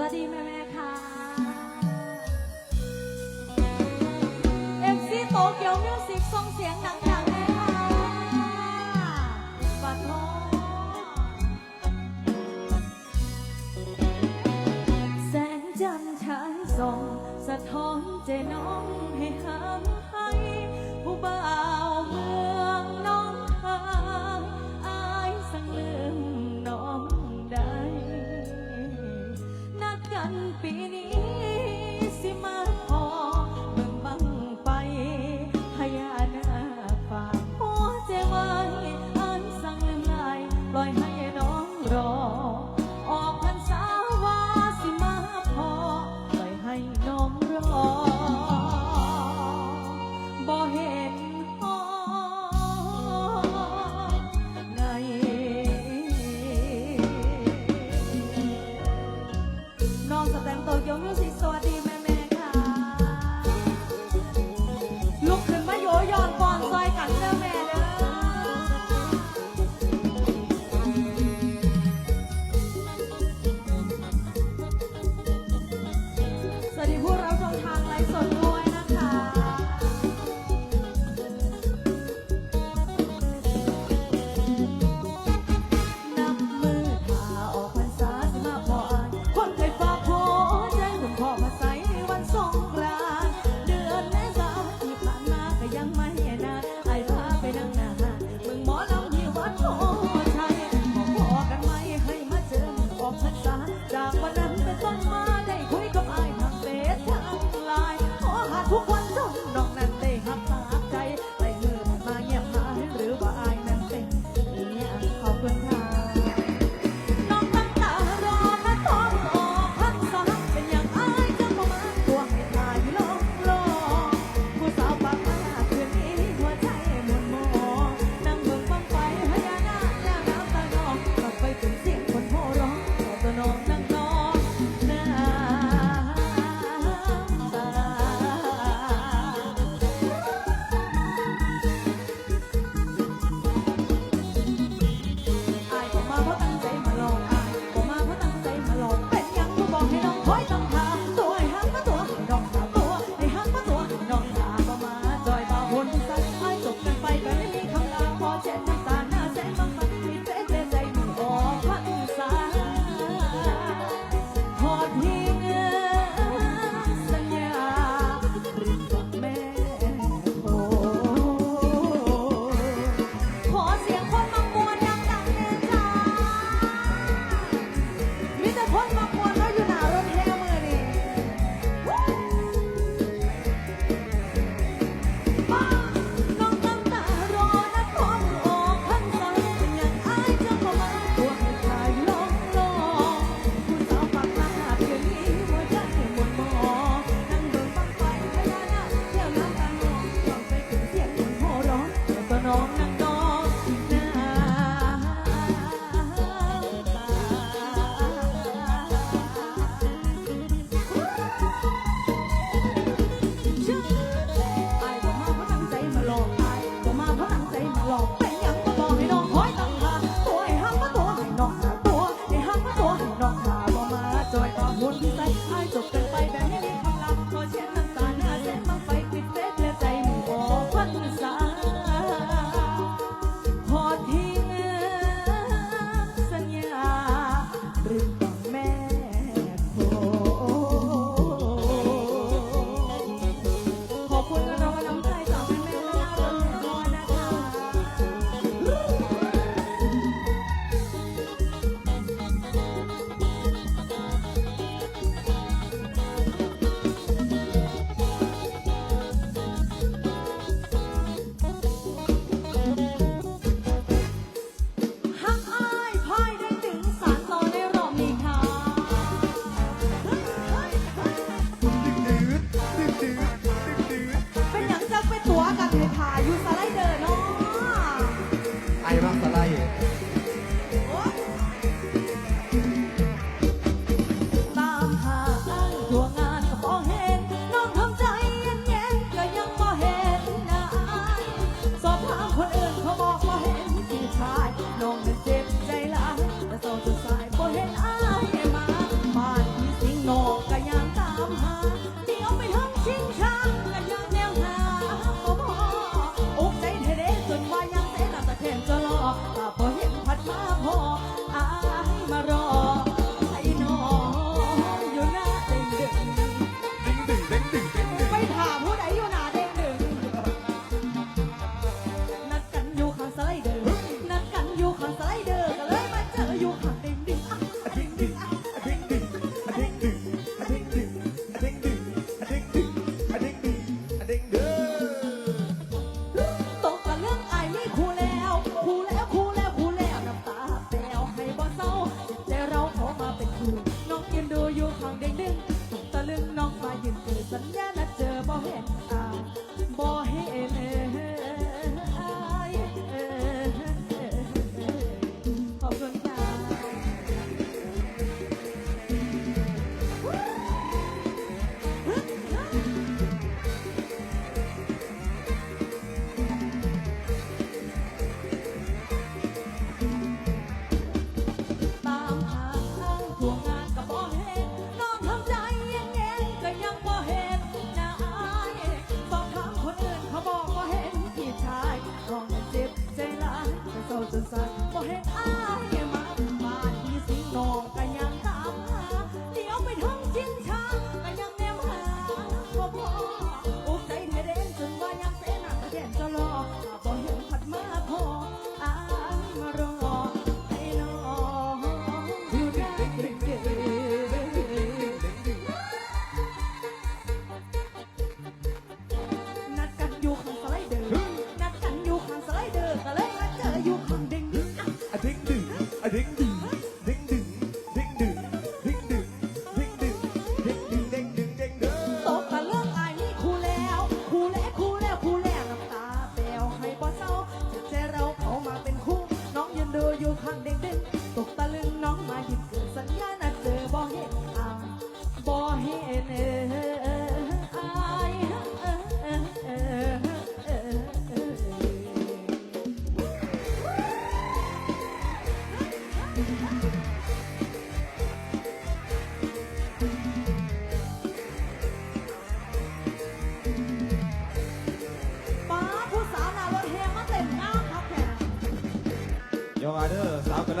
วัส Hula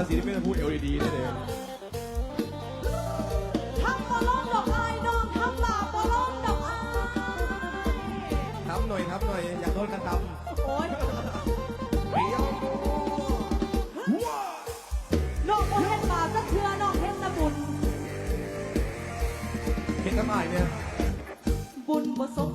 ราศีที่ไม่ได้พูด LED นี่เลยทำบอลลดอกไม้ดองทำบาปบอลลดอกไม้ทำหน่อยครับหน่อยอยากโดนกันทำโอ้ยเดี๋ยวน้องโอเห็นบาสัเทือน้อกเห็นตะบุญเห็นทำไมเนี่ยบุญผสม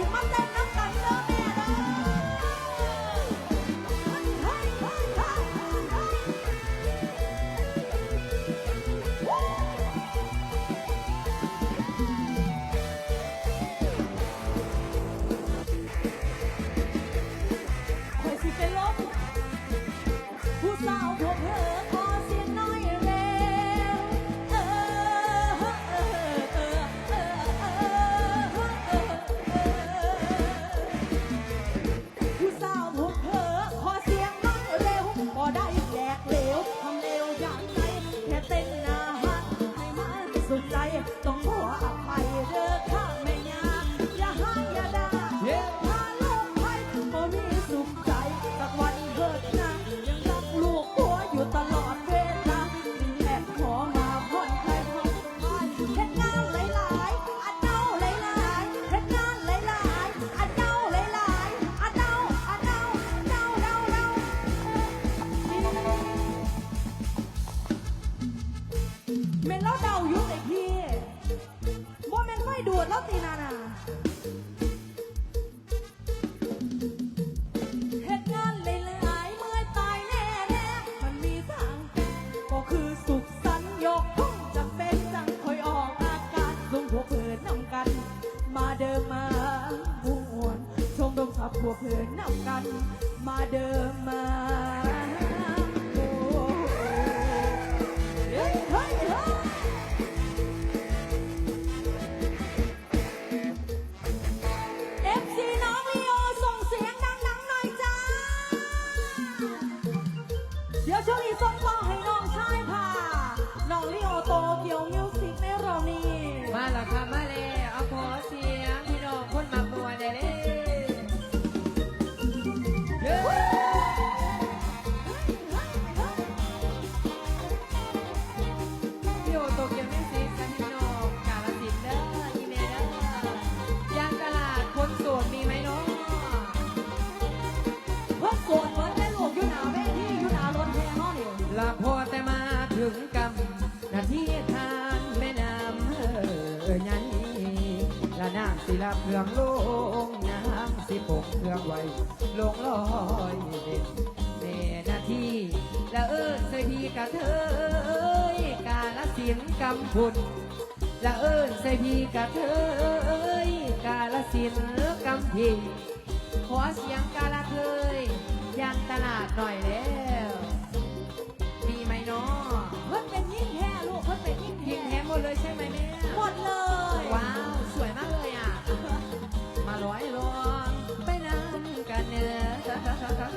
Kumanda รื่องลงน้ำสิปกเครื่องไว้ ลงลอยเด่นเนนาทีละเอิญใส่พี่กะเทยกาลสินกำพุนละเอิญใส่พี่กะเทยกาลสินกำพีขอเสียงกาลเทยยังตลาดหน่อยแล้วมีไหมเนาะเพื่อนเป็นยิ่งแท้ลูกเพื่อนเป็นยิ่งยิงแท้แท้หมดเลยใช่ไหมแม่หมดเลย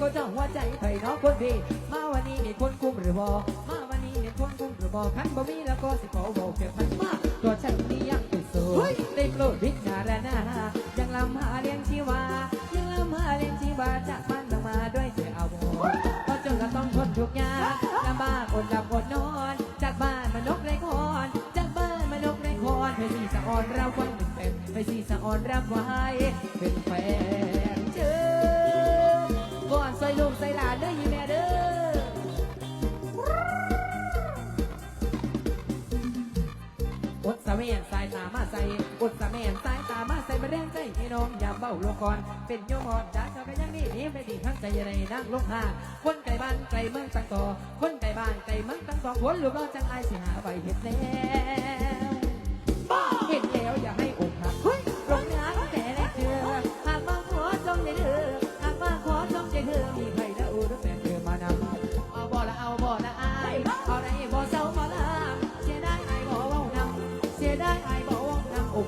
จะไหนนี้ก็จ้องหัวใจไผ่น้องคนดีมาวันนี้มีคนคุ้มหรือบ่มาวันนี้มีคนคุ้มหรือบ่คันบ่มีแล้วก็สิขอบอกเก็บพันมาตัวฉันนี่ยังติดสูได้โปรดพิจารณายังลำหาเลี้ยงชีวายังลำหาเลี้ยงชีวาจากมันลงมาด้วยเสียเอาบ่เพราะจนเราต้องทนทุกข์ยากลำบากอดหลับอดนอน จากบ้านมานกไรคอนจากบ้านมานกไรคอนไปสีสะออนรับวันเป็นเป็นไปสีสะออนรับไว้เป็นแฟ เมียนสายตามาใส่อดสะเมียนสายตามาใส่มาแดงใจพี่น้องอย่าเบ้าลงก่อนเป็นโยมอนจ้าเจ้าก็ยังนี่นี่ไม่ดีทั้งใจในนั่งลงหาคนไกลบ้านไกลเมืองตังต่อคนไกลบ้านไกลเมืองตังต่อคนลูกเราจังไอายสิหาไปเห็ดแล้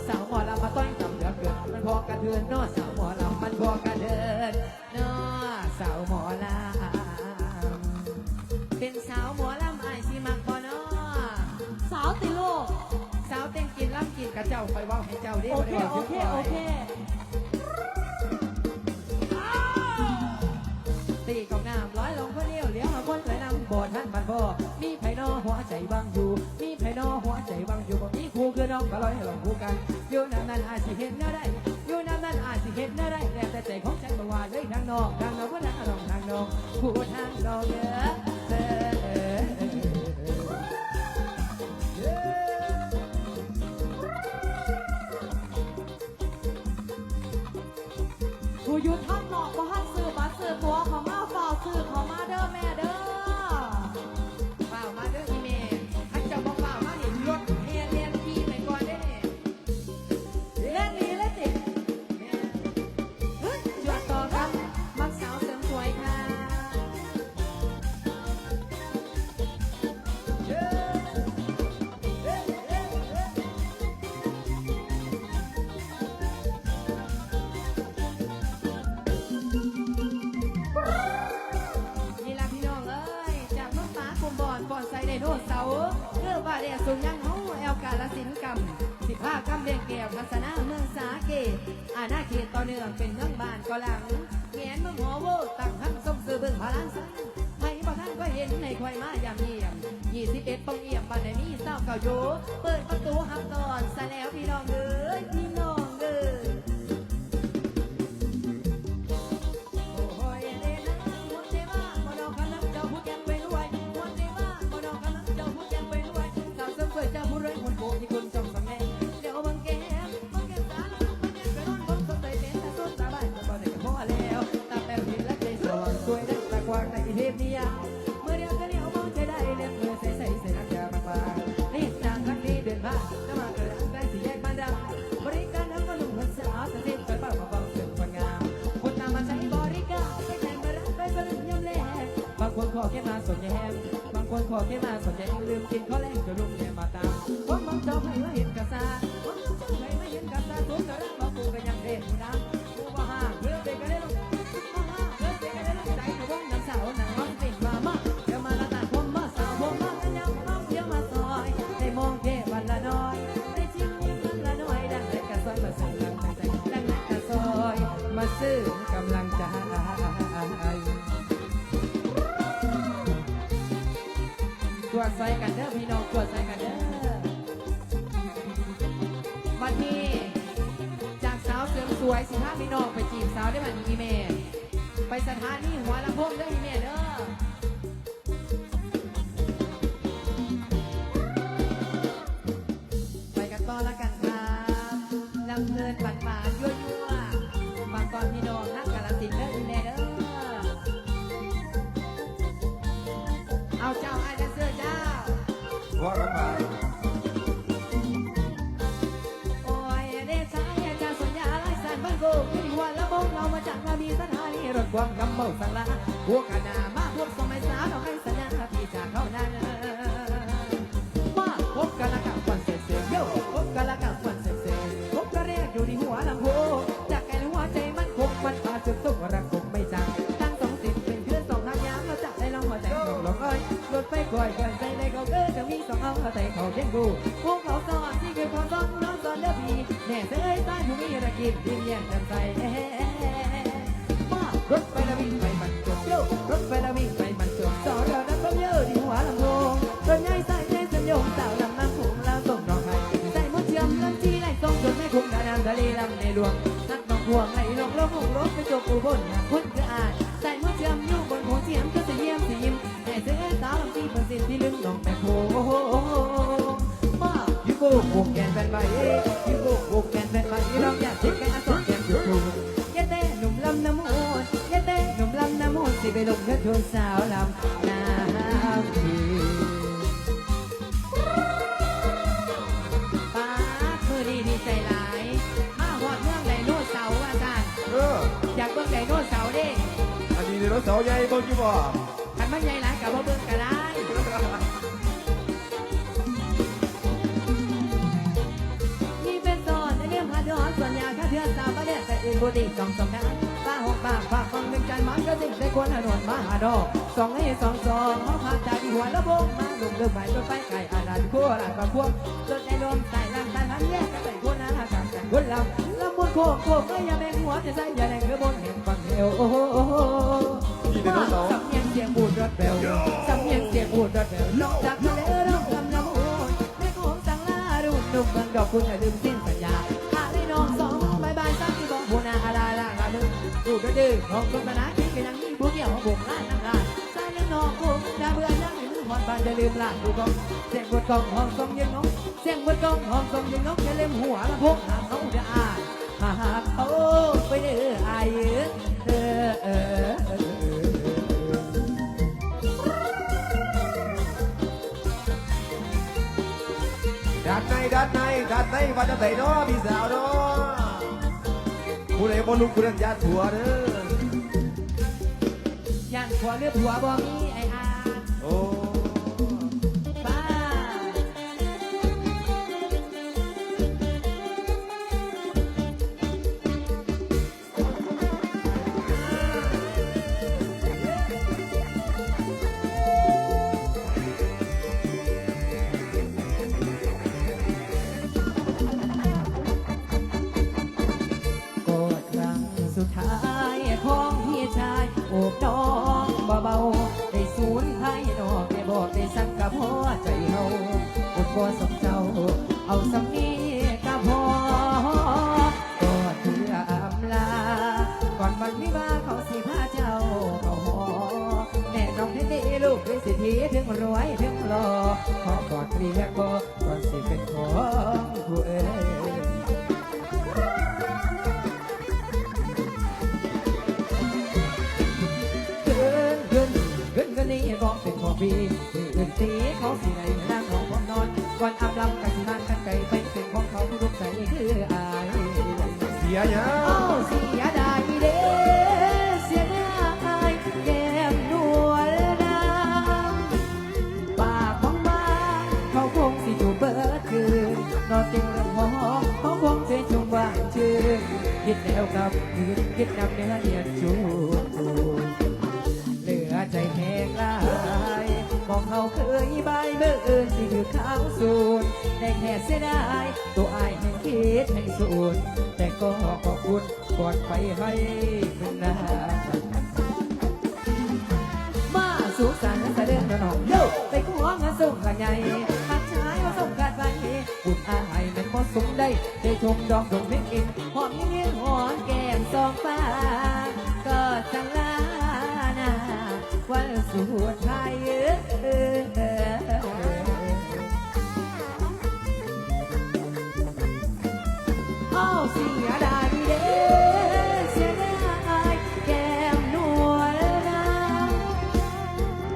สาวหมอลำมาต้อยต่ำเหลือเกินมันพอกระเทือนนอสาวหมอลำมันพอกระเทือนนอสาวหมอลำเป็นสาวหมอลำไอซีมักบ่เนอสาวติลูกสาวเต้นกินล่ำกินกระเจ้าคอยว่าให้เจ้าได้โอบ่เคโอว่าเคโอเค คู่กันอยู่น้ำนั้นอาจสิเห็นอะไรอยู่น้ำนั้นอาจสิเห็นอะไรแล้วแต่ใจของฉันบ่ว่าเลยทางนอกทางนอกว่าทางนอกทางนอกผู้ทางนอกเนี่ย สุยังเฮาแอลกาลสินกรรม สิพากำเบียงแก้วทัศนาเมืองสาเกอาณาเขตต่อเนื่องเป็นเมืองบ้านก็หลังแงนเมืองหอโวตั้งทั้งส้มซื้อเบิ่งพลังสังให้บ่ท่านก็เห็นในควายมายางเยี่ยมยี่สิบเอ็ดปองเอี่ยมบ้านไหนมีเศร้าเก่าโย่เปิดประตูหับตอนซะแล้วพี่น้องเอ้ อแค่มาสนใจแฮมบางคนขอแค่มาสนใจลืมกินข้าวแรงจะลุงแย่มาตามผมบังเจ้าให้มาเห็นกระซาผมบังเจ้าให้มาเห็นกระซาทุกกระรังมาปูกันยังเด็ดดังปูว่าห่าเพื่อเด็กกันได้ลงมาห่าเพื่อเด็กกันได้ลงใจกระว่างน้ำสาวหนังน้องติ่งมามาเดี๋ยวมาละตาผมมาสาวผมมากันยังน้องเดี๋ยวมาซอยได้มองแค่วันละน้อยได้ชิมยิ้มวันละน้อยดังเล็กกระซอยมาสั่งดังใจดังเล็กกระซอย มาซื้อกำลังใจ วจใส่กันเด้อพี่น้องตรวจใส่กันเด้อวันนี้จากสาวเสริมสวยสิพาพี่น้องไปจีบสาวได้บัดนี้แม่ ไปสถานีหัวลำโพงเด้ออีเมลเด้อ รถความกำเมาสังลาพวกกันนามาพวกสมัยสาวเราให้สัญญาที่จากเขานั้นมาพบกันละกับวันเสร็จเสียโยพบกันละกับวันเสร็จเสียพบกันแรกอยู่ในหัวลำโพงจากแก่หัวใจมันคงมันพาจุดตุกรักคงไม่จางตั้งสองสิบเป็นเพื่อนสองทางยามเราจับได้ลองหัวใจลงลงเอ้ยรถไปก่อยก่อยใจในเขาเกิดจะมีสองเอาแต่เขาเลี้ยงดูพวกเขาสอนที่คือความต้องน้องสอนเด้อพี่แน่เสยใต้ผู้มีระกินยิ้มแย้มแจ่มใส รถไปแล้ววิ่งไปมันจบโยรถไปแล้ววิ่งไปมันจบสอเราดับเบิ้ลเยอะที่หัวลำโพงรถใหญ่ใส่ใจสัญญงสาวลำน้ำผงแล้วส่งดอกไม้ใส่หมดเชื่อมลำจีไหลส่งจนไม่คุ้มดานำทะเลลำในหลวงนักน้องพวงไหลลงลงหงลงไปจบอุบลหาคนกระอาดใส่หมดเชื่อมอยู่บนหัวเทียมก็จะเยี่ยมสิยิ้มแน่เสื้อสาวลำจีเปอร์เซ็นต์ที่ลึงน้องแม่โคมายูโก้วงแกนเป็นใบยูโก้วงแกนเป็นใบน้องอยากเช็คแกนองแกน ไปลงเงินโดนสาวลำน้ำพีป้ามือดีดีใจหลาย มาหอดเมืองไดโนเสาร์อาจารย์เอออยากเบิ่งไดโนเสาร์เด้อันนี้ในรถเสาใหญ่เบิ่งกี่บ่คันมันใหญ่หลายกับบ่เบิ่งก็ได้นี่เป็นตอนในเรื่องพาดอนส่วนยาค่าเทือนสาวประเด็แต่อื่นบุตรีสองสองนั้นป้าหก ปากฝากฟังหนึ่งใจมันก็สิ่งได้ควรอนุนมาหาดอกสองให้สองสองเขาพาจากหัวละบงมาลุงเดิมไปจนไปไก่อาดานขั้วหลานบางพวงจนในลมใส่ลำตาพันแยกกันใส่คนอาหารกันแต่คนลำลำบนโคกโคกก็อย่าแบ่งหัวจะใส่อย่าแดงเรือบนเห็นฟังเอวโอ้โหโอ้โหนี่ในรถเสาสำเนียงเสียงบูดรถเบลสำเนียงเสียงบูดรถเบลนอกจากทะเลร้องลำน้ำโอยแม่ของสังลารุ่นนุ่มเมืองดอกคุณอย่าลืมสิ้นสัญญาหาได้น้องสอง กระดื้อของคนตนาคิดกันยังมีผู้เกี่ยวของผมล้านน้ำลายสายเรื่องนอกผมดาเบื่อยังให้มือหอนบานจะลืมลาดูกองเสียงบทกองห้องทรงยังน้องเสียงบทกองห้องทรงยังน้องอย่าลืมหัวลำโพงหาเขาจะอ่านหาเขาไปเด้ออายเออเออเออด้านในด้านในด้านในว่าจะไหนเนาะพี่สาวเนาะ ผู้ใดบ่ลุกผู้นั้นญาติผัวเด้อย่านผัวหรือผัวบ่มีไอ้อาโอ้ ทธิถึงรวยถึงหล่อขอกอดเรียกบ่ก่อนสิเป็นของผู้เอ๋ยนเกินเกินกันนี้บอกเป็นของพี่เกินสีเขาสิในนั่งของผมนอนก่อนอาบลำกันสินั่งกันไกลไปเป็นของเขาผู้ลูกใจคืออายเสียยัโำคืนคิดนำเนื้อเนียนจูบเหลือใจแห้งลายมองเขาเคยบายเมื่ออื่นสิถือข้าวสูนได้แค่เสียดายตัวอายแห่งคิดให้สูนแต่ก็ขอบคุณกอนไปให้เป็นนามาสู่สารสะเดินระนองโยไปขอเงินส่งกันใหญ่หักชายมาส่งกันไปบุญอายม่นบ่สมได้ได้ชมดอกดงเล็กอิน ก็สังลานาวันสุดท้ายเออเอาเสียดายเด้เสียดายแก้มนวลนาง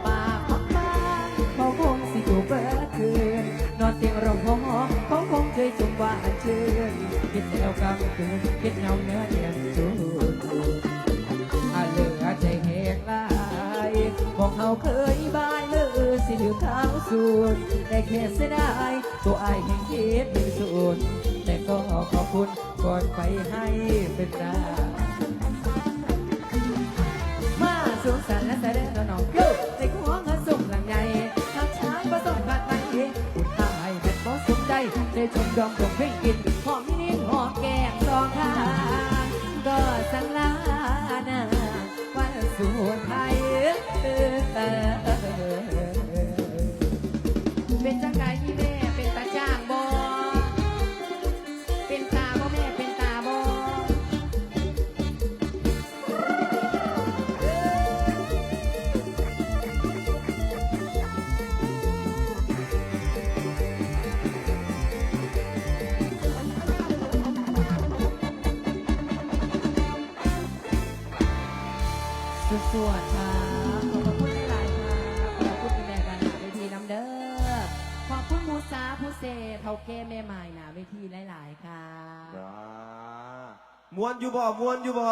ปากของบ้านเขาคงสิอยู่เบิดคืน นอนเตียงรองหอเขาคงเคยจมว่าอันชื่นคิดแล้วกำคืนคิดเงาเนื้อเนียนจูด เหลือใจแหกลายบอกเขาเคยบายเมื่อสิถือขาวสูนแต่แค่เสียดายตัวอายแห่งคิดเป็นสูนแต่ก็ขอบคุณก่อนไปให้เป็นรามาสูงสันและแสดงน้องเกิดในหัวเงินสุ่มหลังใหญ่หากชายประสบการณ์ไปอุ่นตายเป็นบ่สมใจได้ชมดอมดงเพ่งกินหอ สังลานาวันสุดท้าย อยู่บ่มวนอยู่บ่